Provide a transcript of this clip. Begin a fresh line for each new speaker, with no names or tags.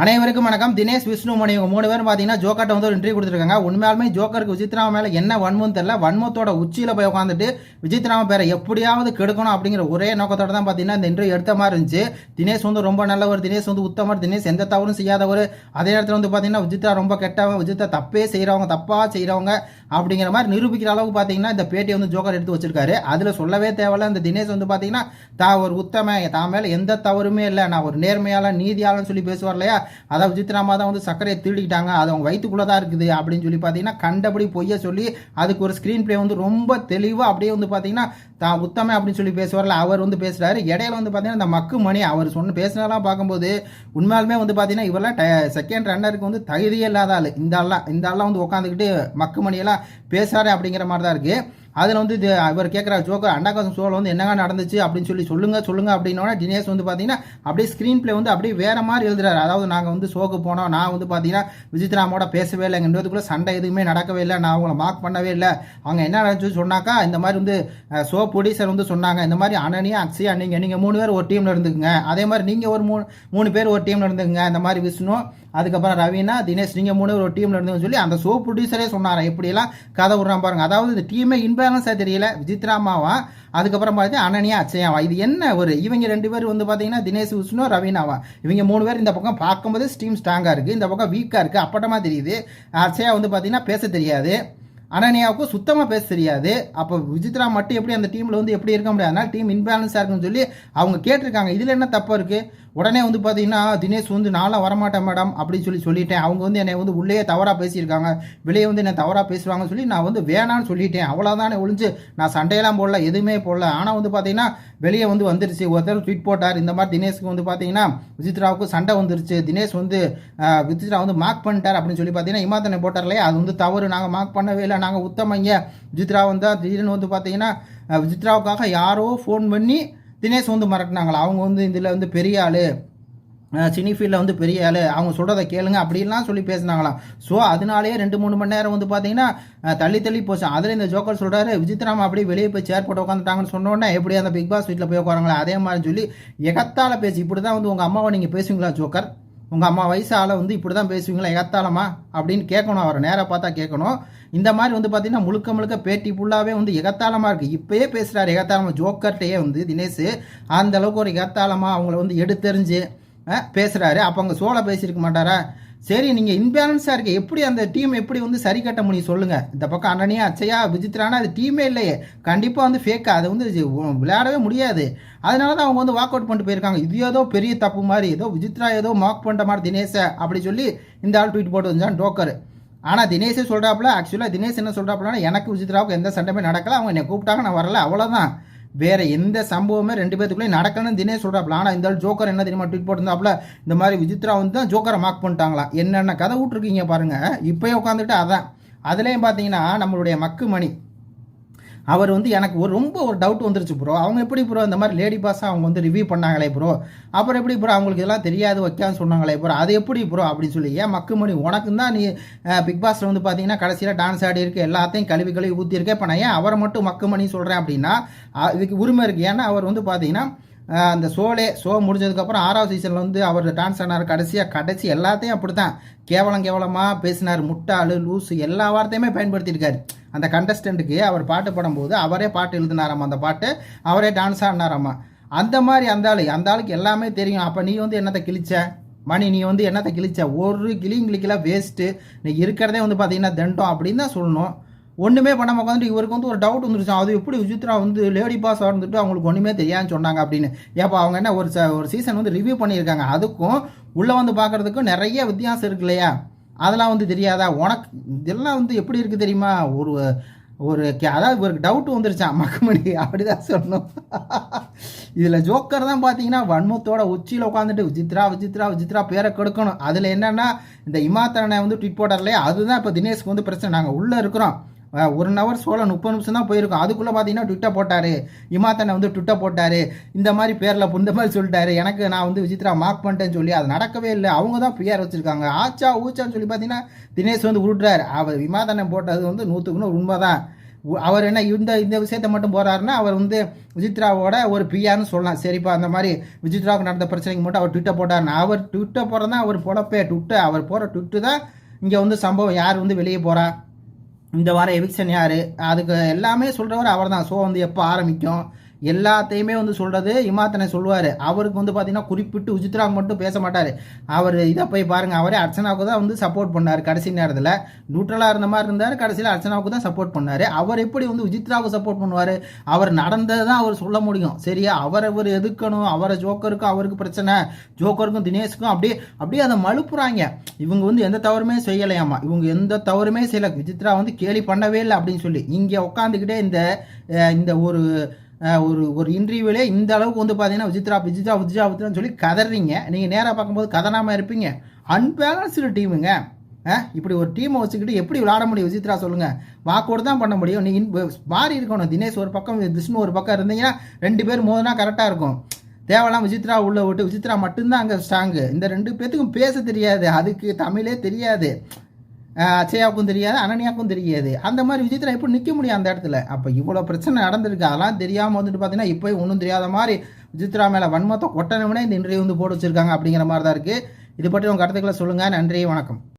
அனைவருக்கும் வணக்கம். தினேஷ் விஷ்ணு மணி இவங்க மூணு பேரும் பார்த்தீங்கன்னா ஜோக்கர்ட்ட வந்து ஒரு இன்டர்வியூ கொடுத்துருக்காங்க. உண்மையாலுமே ஜோக்கருக்கு விஜித்ராம மேலே என்ன வன்மம் தெரியல. வன்மத்தோட உச்சியில் போய் உட்காந்துட்டு விஜித்ராம பேரை எப்படியாவது கெடுக்கணும் அப்படிங்கிற ஒரே நோக்கத்தோட தான் பார்த்தீங்கன்னா இந்த இன்டர்வியூ எடுத்த மாதிரி இருந்துச்சு. தினேஷ் வந்து ரொம்ப நல்லவர். தினேஷ் வந்து உத்தமர். தினேஷ் எந்த தவறும் செய்யாதவர். அதே நேரத்தில் வந்து பார்த்தீங்கன்னா விஜித்ரா ரொம்ப கெட்டவங்க விஜித்ரா தப்பே செய்கிறவங்க தப்பாக செய்கிறவங்க அப்படிங்கிற மாதிரி நிரூபிக்கிற அளவுக்கு பார்த்தீங்கன்னா இந்த பேட்டியை வந்து ஜோக்கர் எடுத்து வச்சிருக்காரு. அதில் சொல்லவே தேவையில்ல. இந்த தினேஷ் வந்து பார்த்தீங்கன்னா தான் ஒரு உத்தம தான் மேலே எந்த தவறுமே இல்லை. நான் ஒரு நேர்மையாளன் நீதியாளன் சொல்லி பேசுவார் இல்லையா? அதான் விஜித்ராமா தான் வந்து சர்க்கரையை திருடிக்கிட்டாங்க. அது அவங்க வயிற்றுக்குள்ளே தான் இருக்குது அப்படின்னு சொல்லி பார்த்தீங்கன்னா கண்டபடி பொய்ய சொல்லி அதுக்கு ஒரு ஸ்க்ரீன் பிளே வந்து ரொம்ப தெளிவாக அப்படியே வந்து பார்த்தீங்கன்னா தான் உத்தமே அப்படின்னு சொல்லி பேசுவார்ல அவர் வந்து பேசுகிறாரு இடையில வந்து பார்த்தீங்கன்னா இந்த மக்கு மணி அவர் சொன்ன பேசினதெல்லாம் பார்க்கும்போது உண்மையாலுமே வந்து பார்த்தீங்கன்னா இவரெல்லாம் செகண்ட் ரன்னருக்கு வந்து தகுதியே இல்லாத ஆள். இந்த ஆள்லாம் இந்த ஆள்லாம் வந்து உட்காந்துக்கிட்டு மக்கு மணியெல்லாம் பேசுகிறாரு அப்படிங்கிற மாதிரி தான் இருக்குது அதில் வந்து இது இவர் கேட்குற ஜோக்கர் அண்டாகாசம் ஷோவில் வந்து என்னங்க நடந்துச்சு? அப்படின்னு சொல்லி சொல்லுங்க சொல்லுங்க அப்படின்னோட தினேஷ் வந்து பார்த்தீங்கன்னா அப்படியே ஸ்க்ரீன் பிளே வந்து அப்படியே வேற மாதிரி எழுதுறாரு. அதாவது நாங்கள் வந்து ஷோக்கு போனோம் நான் வந்து பார்த்தீங்கன்னா விஜித்ராமோட பேசவே இல்லை சண்டை எதுவுமே நடக்கவே இல்லை நான் அவங்கள மார்க் பண்ணவே இல்லை. அவங்க என்ன நடந்துச்சு சொன்னாக்கா இந்த மாதிரி வந்து ஷோ ப்ரொடியூசர் வந்து சொன்னாங்க. இந்த மாதிரி அனனியா அக்ஷயா நீங்கள் நீங்கள் மூணு பேர் ஒரு டீமில் இருந்துக்குங்க. அதே மாதிரி நீங்கள் ஒரு மூணு மூணு பேர் ஒரு டீமில் இருந்துக்குங்க. இந்த மாதிரி விஷ்ணு அதுக்கப்புறம் ரவினா தினேஷ் நீங்கள் மூணு ஒரு டீமில் இருந்துன்னு சொல்லி அந்த ஷோ ப்ரொடியூசரே சொன்னார்? எப்படியெல்லாம் கதை விட்றான் பாருங்க. அதாவது இந்த டீமே இன்பேலன்ஸாக தெரியல. விசித்ராமாவா அதுக்கப்புறம் பார்த்தீங்கன்னா அனனியா அச்சயாவா? இது என்ன ஒரு இவங்க ரெண்டு பேர் வந்து பார்த்தீங்கன்னா தினேஷ் விஷ்ணு ரவீனாவா? இவங்க மூணு பேர் இந்த பக்கம் பார்க்கும்போது ஸ்டீம் ஸ்ட்ராங்காக இருக்குது இந்த பக்கம் வீக்காக இருக்குது அப்பட்டமாக தெரியுது. அச்சயா வந்து பார்த்தீங்கன்னா பேச தெரியாது. அனனியாவுக்கும் சுத்தமாக பேச தெரியாது. அப்போ விஜித்ரா மட்டும் எப்படி அந்த டீமில் வந்து எப்படி இருக்க முடியாது அதனால் டீம் இன்பேலன்ஸாக இருக்குன்னு சொல்லி அவங்க கேட்டிருக்காங்க. இதில் என்ன தப்பு இருக்குது உடனே வந்து பார்த்தீங்கன்னா தினேஷ் வந்து நானும் வரமாட்டேன் மேடம் அப்படின்னு சொல்லி சொல்லிட்டேன். அவங்க வந்து என்னை வந்து உள்ளே தவறாக பேசியிருக்காங்க. வெளியே வந்து என்னை தவறாக பேசுவாங்கன்னு சொல்லி நான் வந்து வேணான்னு சொல்லிட்டேன். அவ்வளோதானே ஒழிஞ்சு நான் சண்டையெல்லாம் போடல எதுவுமே போடல. ஆனால் வந்து பார்த்தீங்கன்னா வெளியே வந்து வந்துருச்சு. ஒருத்தர் ட்வீட் போட்டார். இந்த மாதிரி தினேஷ்க்கு வந்து பார்த்தீங்கன்னா விசித்ராவுக்கு சண்டை வந்துருச்சு. தினேஷ் வந்து விசித்ரா வந்து மார்க் பண்ணிட்டார் அப்படின்னு சொல்லி பார்த்தீங்கன்னா இமாத்தனை போட்டார் இல்லையா அது வந்து தவறு. நாங்கள் மார்க் பண்ணவே இல்லை. நாங்கள் உத்தமங்க. விசித்ரா வந்து திடீர்னு வந்து பார்த்தீங்கன்னா விசித்ராவுக்காக யாரோ ஃபோன் பண்ணி தினேஷ் வந்து மறட்டினாங்களா அவங்க வந்து இதில் வந்து பெரிய ஆள் சினி ஃபீல்டில் வந்து பெரிய ஆள் அவங்க சொல்கிறத கேளுங்க அப்படின்லாம் சொல்லி பேசினாங்களாம் ஸோ அதனாலேயே ரெண்டு மூணு மணி நேரம் வந்து பார்த்தீங்கன்னா தள்ளி தள்ளி போச்சு. அதில் இந்த ஜோக்கர் சொல்கிறாரு விஜித்ராம் அப்படியே வெளியே போய் சேர் போட்டு உட்காந்துட்டாங்கன்னு சொன்னோன்னே எப்படி அந்த பிக் பாஸ் வீட்டில் போய் உட்காரங்களா அதே மாதிரி சொல்லி எகத்தால் பேசி இப்படி தான் வந்து உங்கள் அம்மாவை நீங்கள் பேசுவீங்களா ஜோக்கர்? உங்கள் அம்மா வயசு ஆளை வந்து இப்படி தான் பேசுவீங்களா? எகத்தாலமா அப்படின்னு கேட்கணும். அவரை நேராக பார்த்தா கேட்கணும். இந்த மாதிரி வந்து பார்த்தீங்கன்னா முழுக்க முழுக்க பேட்டி ஃபுல்லாகவே வந்து எகத்தாளமாக இருக்குது இப்போயே பேசுகிறார் எகத்தாளமாக ஜோக்கர்கிட்டயே வந்து தினேஷ். அந்த அளவுக்கு ஒரு எகத்தாளமாக அவங்கள வந்து எடுத்தெறிஞ்சு பேசுகிறாரு அப்போ அங்கே சோழ பேசியிருக்க மாட்டாரா? சரி நீங்கள் இன்பேலன்ஸாக இருக்க. எப்படி அந்த டீம் எப்படி வந்து சரி கட்ட முடியும் சொல்லுங்கள் இந்த பக்கம் அண்ணனியா அச்சையா விஜித்ரானா அது டீமே இல்லையே. கண்டிப்பாக வந்து ஃபேக்காக அதை வந்து விளையாடவே முடியாது. அதனால தான் அவங்க வந்து வாக் அவுட் பண்ணிட்டு போயிருக்காங்க. இது ஏதோ பெரிய தப்பு மாதிரி ஏதோ விஜித்ரா ஏதோ மார்க் பண்ணுற மாதிரி தினேஷை அப்படி சொல்லி இந்த ஆள் ட்வீட் போட்டு வந்தான் டோக்கர் ஆனால் தினேஷே சொல்கிறாப்புல ஆக்சுவலாக தினேஷ் என்ன சொல்கிறாப்புலனா எனக்கு விஜித்ராவுக்கு எந்த சண்டையுமே நடக்கல. அவங்க என்னை கூப்பிட்டாங்க நான் வரல. அவ்வளோதான் வேற எந்த சம்பவமே ரெண்டு பேத்துக்குள்ளே நடக்கணும்னு தினேஷ் சொல்கிறாப்புல ஆனால் இந்த ஜோக்கர் என்ன தெரியுமா ட்வீட் போட்டிருந்தாப்புல? இந்த மாதிரி விஜித்ரா வந்து தான் ஜோக்கரை மார்க் பண்ணிட்டாங்களா? என்னென்ன கதை விட்ருக்கீங்க பாருங்கள் இப்போயே உட்காந்துட்டு அதான். அதுலேயும் பார்த்தீங்கன்னா நம்மளுடைய மக்கு மணி அவர் வந்து எனக்கு ஒரு ரொம்ப ஒரு டவுட் வந்துருச்சு ப்ரோ அவங்க எப்படி ப்ரோ இந்த மாதிரி லேடி பாஸாக அவங்க வந்து ரிவ்யூ பண்ணாங்களே ப்ரோ அப்புறம் எப்படி ப்ரோ அவங்களுக்கு இதெல்லாம் தெரியாது வைக்கான்னு சொன்னாங்களே ப்ரோ அது எப்படி ப்ரோ அப்படின்னு சொல்லி ஏன் மக்குமணி உனக்கு தான் நீ பிக் பாஸில் வந்து பார்த்தீங்கன்னா கடைசியில் டான்ஸ் ஆடி இருக்கு எல்லாத்தையும் கழுவி கழுவி ஊற்றிருக்கேன் இப்போ நான் ஏன் அவரை மட்டும் மக்குமணி சொல்கிறேன் அப்படின்னா இதுக்கு உரிமை இருக்குது ஏன்னா அவர் வந்து பார்த்தீங்கன்னா அந்த ஷோலே ஷோ முடிஞ்சதுக்கப்புறம் ஆறாவது சீசனில் வந்து அவர் டான்ஸ் ஆனார். கடைசியாக கடைசி எல்லாத்தையும் அப்படி தான் கேவலம் கேவலமாக பேசினார். முட்டாள் லூஸு எல்லா வார்த்தையுமே பயன்படுத்தியிருக்காரு. அந்த கண்டஸ்டண்ட்டுக்கு அவர் பாட்டு பாடும்போது அவரே பாட்டு எழுதினாராம் அந்த பாட்டு? அவரே டான்ஸ் ஆடினாராம்மா அந்த மாதிரி அந்த ஆள் அந்த ஆளுக்கு எல்லாமே தெரியும். அப்போ நீ வந்து என்னத்தை கிழிச்ச? மணி நீ வந்து என்னத்தை கிழிச்ச? ஒரு கிளியும் கிளிக்கெல்லாம் வேஸ்ட்டு நீ இருக்கிறதே வந்து பார்த்தீங்கன்னா தண்டம் அப்படின்னு தான் சொல்லணும். ஒன்றுமே பண்ணாமல் உட்காந்துட்டு இவருக்கு வந்து ஒரு டவுட் வந்துருச்சு. அது எப்படி விசித்ரா வந்து லேடி பாஸ் வந்துட்டு அவங்களுக்கு ஒன்றுமே தெரியாதுன்னு சொன்னாங்க அப்படின்னு. ஏப்பா அவங்க என்ன ஒரு ஒரு சீசன் வந்து ரிவ்யூ பண்ணியிருக்காங்க. அதுக்கும் உள்ளே வந்து பார்க்குறதுக்கும் நிறைய வித்தியாசம் இருக்கு இல்லையா? அதெல்லாம் வந்து தெரியாதா? உனக்கு இதெல்லாம் வந்து எப்படி இருக்குது தெரியுமா? ஒரு ஒரு அதாவது ஒரு டவுட் வந்துருச்சான் மக்குமணி அப்படி தான் சொல்லணும். இதில் ஜோக்கர் தான் பார்த்தீங்கன்னா வன்மத்தோட உச்சியில் உட்காந்துட்டு விஜித்ரா விஜித்ரா விஜித்ரா பேரை கொடுக்கணும். அதில் என்னென்னா இந்த இமாத்தரனை வந்து ட்விட் போட்டார்லையே? அதுதான் இப்போ தினேஷ்க்கு வந்து பிரச்சனை. நாங்கள் உள்ளே இருக்கிறோம். ஒரு ஹவர் சோழ முப்பது நிமிஷம் தான் போயிருக்கும். அதுக்குள்ளே பார்த்தீங்கன்னா ட்விட்டர் போட்டார். இமாத்தனை வந்து ட்விட்டர் போட்டார். இந்த மாதிரி பேரில் இந்த மாதிரி சொல்லிட்டாரு. எனக்கு நான் வந்து விசித்ரா மார்க் பண்ணிட்டேன்னு சொல்லி அது நடக்கவே இல்லை. அவங்க தான் பிஆர் வச்சுருக்காங்க. ஆச்சா ஊச்சான்னு சொல்லி பார்த்தீங்கன்னா தினேஷ் வந்து உருட்டுறாரு. அவர் விமாதனை போட்டது வந்து நூற்றுக்குன்னு உண்மை தான் உ- அவர் என்ன இந்த இந்த விஷயத்த மட்டும் போகிறாருன்னா அவர் வந்து விஜித்ராவோட ஒரு பியான்னு சொல்லலாம். சரிப்பா அந்த மாதிரி விஜித்ராவுக்கு நடந்த பிரச்சனைக்கு மட்டும் அவர் ட்விட்டர் போட்டாருன்னா. அவர் ட்விட்டர் போகிறதான் அவர் பொழப்பே. ட்விட்டர் அவர் போகிற ட்விட்டு தான் இங்கே வந்து சம்பவம். யார் வந்து வெளியே போகிறா இந்த வாரம் எவிக்ஷன் யார்? அதுக்கு எல்லாமே சொல்கிறவர் அவர் தான் ஷோ வந்து எப்போ ஆரம்பிக்கும்? எல்லாத்தையுமே வந்து சொல்கிறது இமாத்தனை சொல்லுவார். அவருக்கு வந்து பார்த்தீங்கன்னா குறிப்பிட்டு உஜித்ராவுக்கு மட்டும் பேச மாட்டார். அவர் இதை போய் பாருங்கள் அவரே அர்ச்சனாவுக்கு தான் வந்து சப்போர்ட் பண்ணார் கடைசி நேரத்தில். நியூட்ரலாக இருந்த மாதிரி இருந்தார் கடைசியில் அர்ச்சனாவுக்கு தான் சப்போர்ட் பண்ணார். அவர் எப்படி வந்து உஜித்ராவுக்கு சப்போர்ட் பண்ணுவார்? அவர் நடந்ததை தான் அவர் சொல்ல முடியும். சரியா? அவரை அவர் எதுக்கணும்? அவரை ஜோக்கருக்கும் அவருக்கு பிரச்சனை. ஜோக்கருக்கும் தினேஷுக்கும் அப்படியே அப்படியே அதை மழுப்புறாங்க. இவங்க வந்து எந்த தவறுமே செய்யலையாமா? இவங்க எந்த தவறுமே செய்யலை. விஜித்ரா வந்து கேலி பண்ணவே இல்லை அப்படின்னு சொல்லி. இங்கே உட்காந்துக்கிட்டே இந்த இந்த ஒரு ஒரு ஒரு இன்டர்வியூவிலே இந்த அளவுக்கு வந்து பார்த்தீங்கன்னா விஜித்ரா விஜித்ரா விஜித்ரா விஜித்ரான்னு சொல்லி கதறீங்க. நீங்கள் நேராக பார்க்கும்போது கதனாமல் இருப்பீங்க. அன்பேலன்ஸ்டு டீமுங்க இப்படி ஒரு டீமை வச்சுக்கிட்டு எப்படி விளாட முடியும்? விஜித்ரா சொல்லுங்கள் வாக்கோடு தான் பண்ண முடியும். நீ மாறி இருக்கணும். தினேஷ் ஒரு பக்கம் விஷ்ணு ஒரு பக்கம் இருந்தீங்கன்னா ரெண்டு பேர் மோதினா கரெக்டாக இருக்கும். தேவலாம் விசித்ரா உள்ள விட்டு விசித்ரா மட்டும்தான் அங்கே ஸ்ட்ராங்கு இந்த ரெண்டு பேர்த்துக்கும் பேச தெரியாது. அதுக்கு தமிழே தெரியாது. அச்சயாவுக்கும் தெரியாது அனன்யாவுக்கும் தெரியாது. அந்த மாதிரி விசித்ரா எப்படி நிற்க முடியும் அந்த இடத்துல? அப்போ இவ்வளோ பிரச்சனை நடந்திருக்கு. அதெல்லாம் தெரியாமல் வந்துட்டு பார்த்தீங்கன்னா இப்போ ஒன்றும் தெரியாத மாதிரி விஜித்ரா மேலே வன்மத்தை கொட்டணவனே இந்த இன்டர்வியூ வந்து போட்டு வச்சிருக்காங்க அப்படிங்கிற மாதிரி தான் இருக்குது இது பற்றி உங்கள் கருத்துக்களை சொல்லுங்கள் நன்றி வணக்கம்.